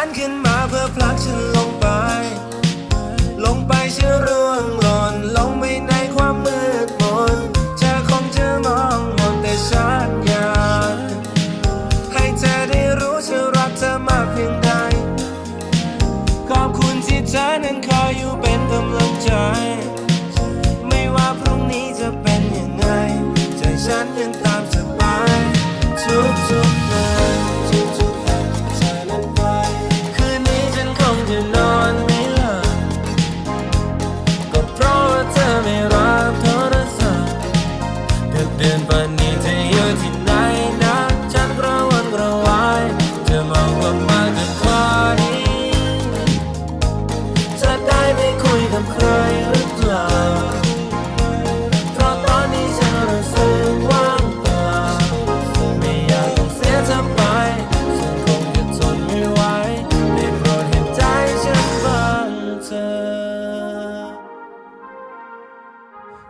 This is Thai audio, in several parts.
ันขึ้นมาเพื่อผลักฉันลงไป ลงไปฉันร่วงหล่นลงไปในความมืดมนเธอคงจะมองมนแต่ฉันอยากให้เธอได้รู้ฉันรักเธอมากเพียงใดขอบคุณที่เธอนั้นคอยอยู่เป็นกำลังใจ ไม่ว่าพรุ่งนี้จะเป็นยังไง ใจฉันยังตามเธอไปทุกทุกๆ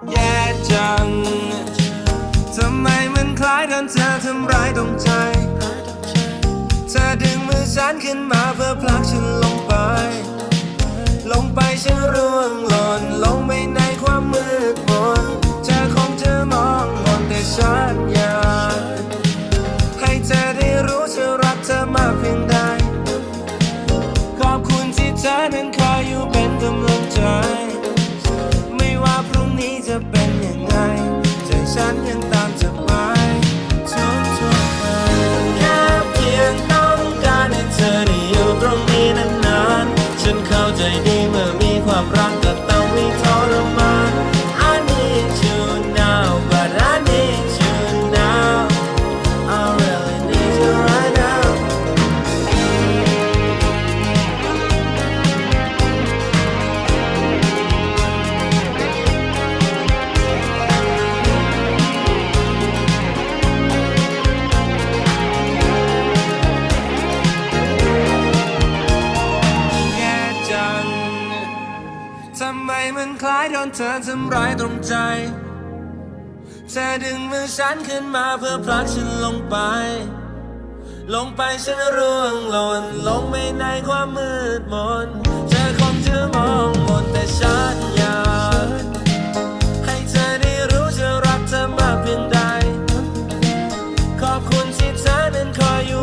แย่จัง ทำไมมันคล้ายกันเธอทำร้ายตรงใจ เธอดึงมือฉันขึ้นมาเพื่อผลักฉันลงไป ลงไปฉันร่วง ฉัน ทำไมมันคล้ายโดนเธอทำร้ายตรงใจ เธอดึงมือฉันขึ้นมาเพื่อพลักฉันลงไป ลงไปฉันร่วงหล่นลงไปในความมืดมนเธอคงจะมองหมดแต่ฉันอยากให้เธอได้รู้จะรักเธอมากเพียงใด ขอบคุณที่เธอนั้นคอยอยู่